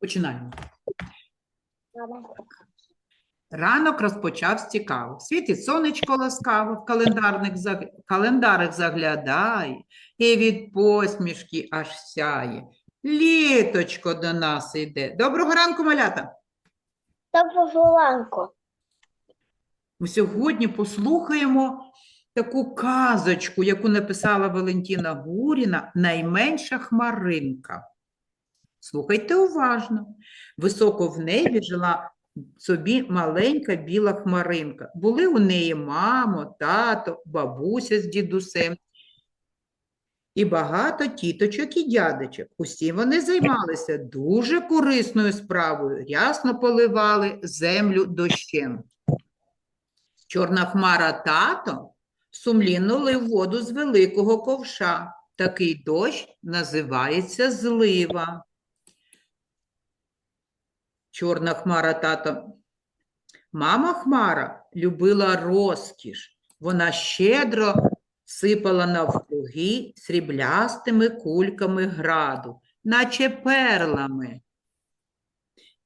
Починаємо. Ранок розпочався цікаво. Світить сонечко ласкаво, в календарник заг... календарик заглядає, і від посмішки аж сяє. Літочко до нас йде. Доброго ранку, малята! Доброго ранку. Ми сьогодні послухаємо таку казочку, яку написала Валентина Гуріна «Найменша хмаринка». Слухайте уважно. Високо в небі жила собі маленька біла хмаринка. Були у неї мамо, тато, бабуся з дідусем і багато тіточок і дядечок. Усі вони займалися дуже корисною справою, рясно поливали землю дощем. Чорна хмара тато сумлінно лив воду з великого ковша. Такий дощ називається злива. Чорна хмара тато. Мама хмара любила розкіш. Вона щедро сипала навкруги сріблястими кульками граду, наче перлами,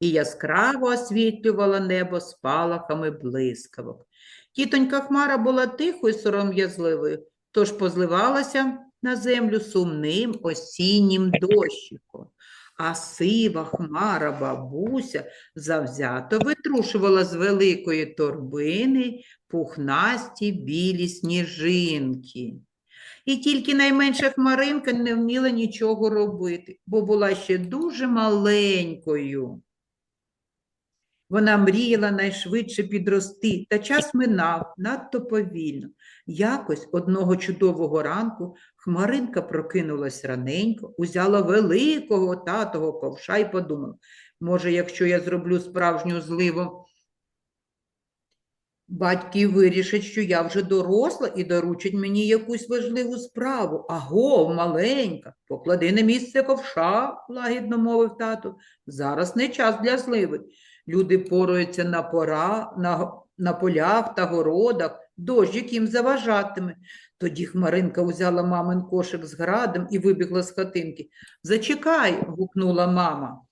і яскраво освітлювала небо спалахами блискавок. Тітонька Хмара була тихою сором'язливою, тож позливалася на землю сумним осіннім дощиком. А сива хмара бабуся завзято витрушувала з великої торбини пухнасті білі сніжинки. І тільки найменша хмаринка не вміла нічого робити, бо була ще дуже маленькою. Вона мріяла найшвидше підрости, та час минав надто повільно. Якось одного чудового ранку хмаринка прокинулась раненько, узяла великого татого ковша і подумала, може, якщо я зроблю справжню зливу, батьки вирішать, що я вже доросла і доручать мені якусь важливу справу. Аго, маленька, поклади на місце ковша, лагідно мовив тато. Зараз не час для зливи. Люди пораються на, пора, на, на полях та городах, дощ їм заважатиме. Тоді Хмаринка узяла мамин кошик з градом і вибігла з хатинки. Зачекай, гукнула мама.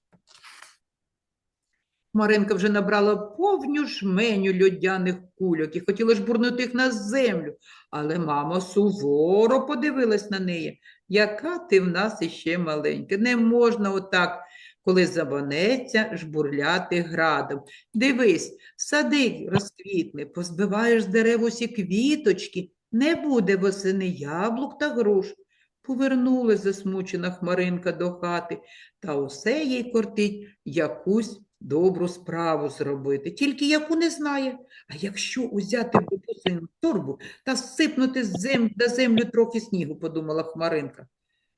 Хмаринка вже набрала повню жменю льодяних кульок і хотіла жбурнути їх на землю, але мама суворо подивилась на неї. Яка ти в нас іще маленька, не можна отак коли забанеться жбурляти градом. Дивись, сади розквітне, позбиваєш з дерев усі квіточки, не буде восени яблук та груш. Повернулась засмучена хмаринка до хати, та усе їй кортить якусь добру справу зробити, тільки яку не знає. А якщо узяти бабусину торбу та сипнути з зем... на землю трохи снігу, подумала хмаринка.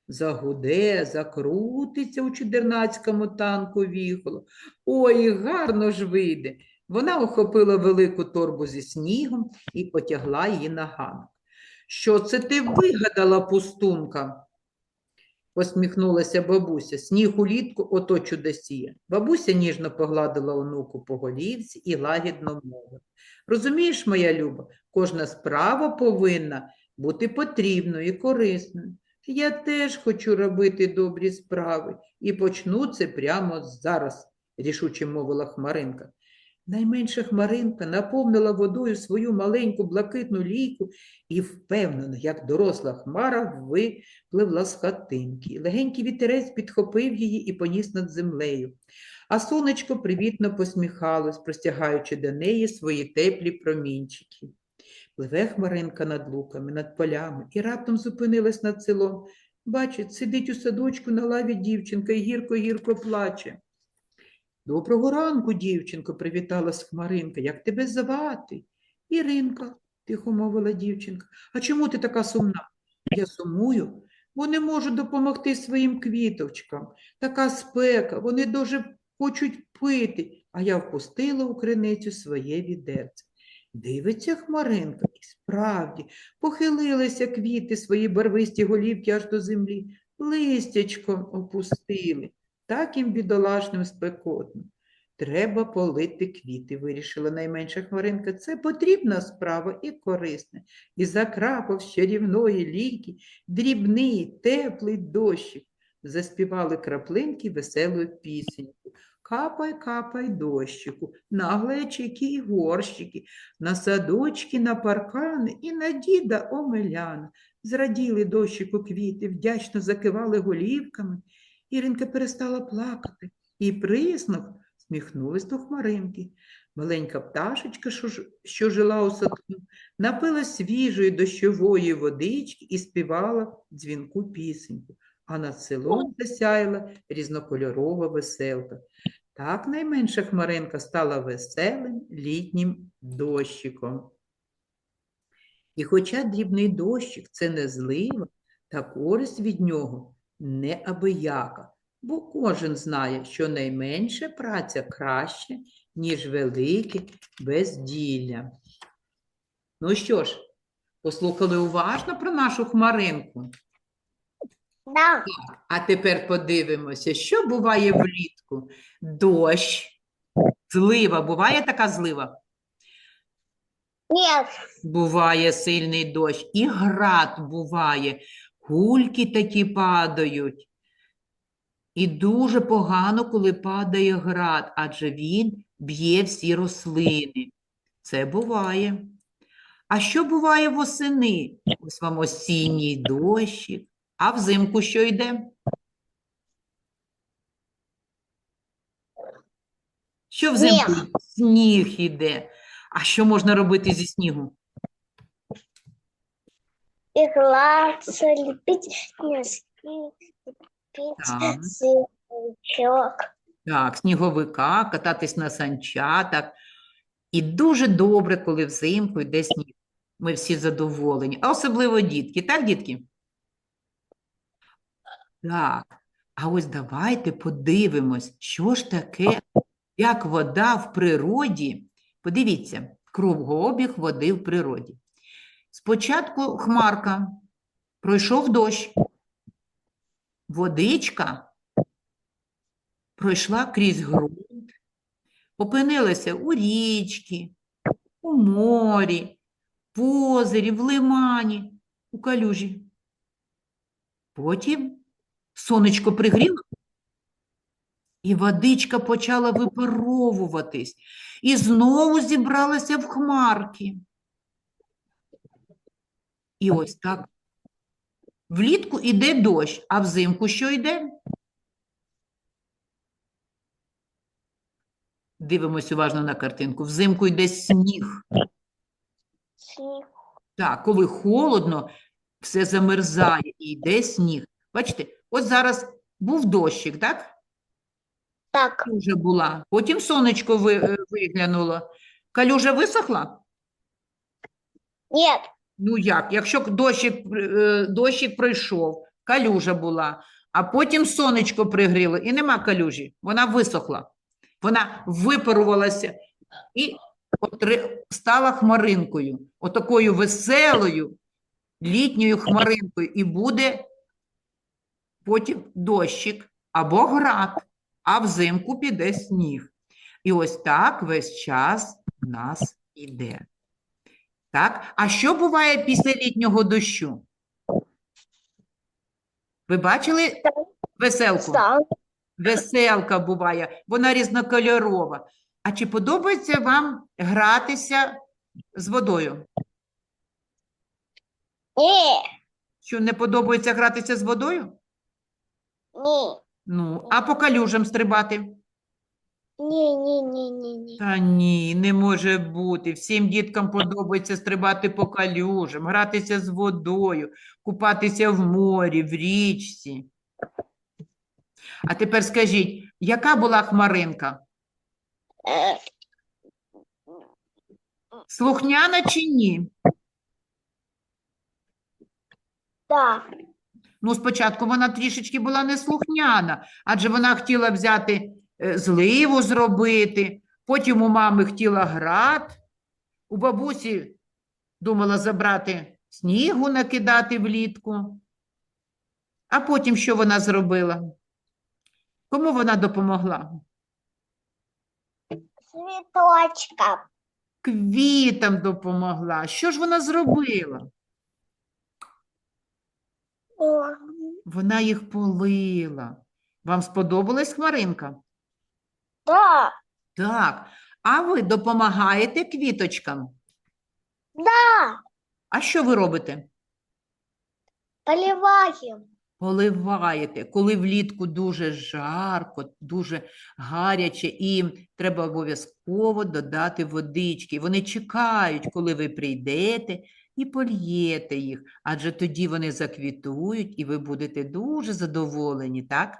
Загуде, закрутиться у чудернацькому танку віхоло. Ой, гарно ж вийде. Вона охопила велику торбу зі снігом і потягла її на ганок. Що це ти вигадала, пустунка? посміхнулася бабуся. Сніг улітку ото чудосіє. Бабуся ніжно погладила онуку по голівці і лагідно мовила. Розумієш, моя люба, кожна справа повинна бути потрібною і корисною. Я теж хочу робити добрі справи і почну це прямо зараз, рішуче мовила Хмаринка. Найменша Хмаринка наповнила водою свою маленьку блакитну лійку і впевнено, як доросла хмара, випливла з хатинки. Легенький вітерець підхопив її і поніс над землею. А сонечко привітно посміхалось, простягаючи до неї свої теплі промінчики. Пливе хмаринка над луками, над полями і раптом зупинилась над селом. Бачить, сидить у садочку на лаві дівчинка і гірко-гірко плаче. Доброго ранку, дівчинко, привіталась Хмаринка. Як тебе звати? Іринка, тихо мовила дівчинка. А чому ти така сумна? Я сумую, бо не можу допомогти своїм квіточкам. Така спека, вони дуже хочуть пити, а я впустила у криницю своє відерце. Дивиться Хмаринка, і справді похилилися квіти свої барвисті голівки аж до землі, листячком опустили, так їм бідолашним спекотно. Треба полити квіти, вирішила найменша хмаринка. Це потрібна справа і корисна. І закрапав з чарівної ліки дрібний, теплий дощик. Заспівали краплинки веселу пісеньку. Капай, капай дощику, на глечики і горщики, на садочки, на паркани і на діда Омеляна. Зраділи дощику квіти, вдячно закивали голівками. Іринка перестала плакати і присно сміхнулась до хмаринки. Маленька пташечка, що жила у садку, напила свіжої дощової водички і співала дзвінку пісеньку, а над селом засяяла різнокольорова веселка. Так найменша хмаринка стала веселим літнім дощиком. І хоча дрібний дощик це не злива, та користь від нього неабияка, бо кожен знає, що найменша праця краще, ніж велике безділля. Ну що ж, послухали уважно про нашу хмаринку? Да. А тепер подивимося, що буває влітку? Дощ, злива. Буває така злива? Нет. Буває сильний дощ. І град буває. Кульки такі падають. І дуже погано, коли падає град, адже він б'є всі рослини. Це буває. А що буває восени? Ось вам осінній дощик. А взимку що йде? Що взимку? Сніг. Іде. А що можна робити зі снігу? Играться, лепить Так. лепить снежок. Так, сніговика, кататись на санчатах. І дуже добре, коли взимку йде сніг. Ми всі задоволені. А особливо дітки. Так, дітки? Так. А ось давайте подивимось, що ж таке, як вода в природі. Подивіться, кругообіг води в природі. Спочатку хмарка, пройшов дощ, водичка пройшла крізь ґрунт, опинилася у річці, у морі, в озері, в лимані, у калюжі. Потім сонечко пригріло, і водичка почала випаровуватись, і знову зібралася в хмарки. І ось так. Влітку іде дощ, а взимку що йде? Дивимось уважно на картинку. Взимку йде сніг. Снег. Так, коли холодно, все замерзає і йде сніг. Бачите, от зараз був дощик, так? Так, Калюжа була. Потім сонечко ви- е, виглянуло. Калюжа висохла? нет, Ну як? Якщо дощик, е, дощик пройшов, калюжа була, а потім сонечко пригріло і нема калюжі, вона висохла. Вона випарувалася і стала хмаринкою, отакою веселою літньою хмаринкою. І буде потім дощик або град, а взимку піде сніг. І ось так весь час в нас іде. Так? А що буває після літнього дощу? Ви бачили веселку? Веселка буває, вона різнокольорова. А чи подобається вам гратися з водою? Не, Що не подобається гратися з водою? не, Ну, а по калюжам стрибати? Не, не, не, не, не. Та ні, не може бути. Всім діткам подобається стрибати по калюжам, гратися з водою, купатися в морі, в річці. А тепер скажіть, яка була хмаринка? Э, Слухняна чи ні? да, Ну, спочатку вона трішечки була неслухняна, адже вона хотіла взяти е, зливу зробити, потім у мами хотіла град, у бабусі думала забрати снігу накидати влітку. А потім що вона зробила? Кому вона допомогла? цветочка. Квітам допомогла. Що ж вона зробила? О, Вона їх полила. Вам сподобалась хмаринка? Да. Так. А ви допомагаєте квіточкам? Да. А що ви робите? Поливаем. Поливаєте, коли влітку дуже жарко, дуже гаряче, і треба обов'язково додати водички. Вони чекають, коли ви прийдете і польєте їх, адже тоді вони заквітують, і ви будете дуже задоволені, так?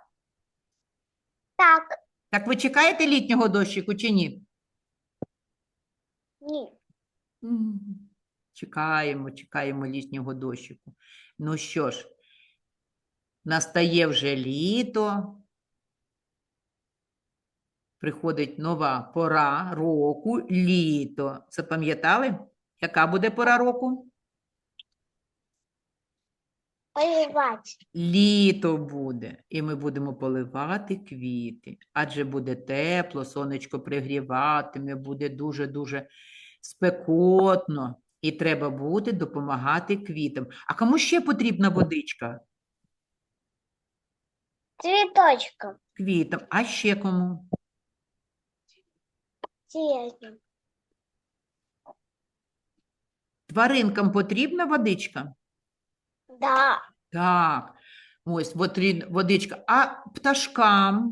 Так. Так ви чекаєте літнього дощику чи ні? Ні. Чекаємо, чекаємо літнього дощику. Ну що ж, настає вже літо. Приходить нова пора року, літо. Запам'ятали? Яка буде пора року? Поливать. Літо буде, і ми будемо поливати квіти, адже буде тепло, сонечко пригріватиме, буде дуже-дуже спекотно, і треба буде допомагати квітам. А кому ще потрібна водичка? Цветочком. Квітам, а ще кому? Зеленым. Тваринкам потрібна водичка? Да. Так, ось потрібна водичка. А пташкам?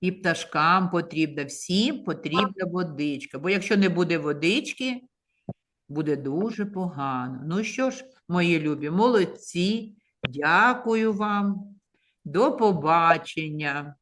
І пташкам потрібна, всім потрібна водичка. Бо якщо не буде водички, буде дуже погано. Ну що ж, мої любі, молодці, дякую вам. До побачення.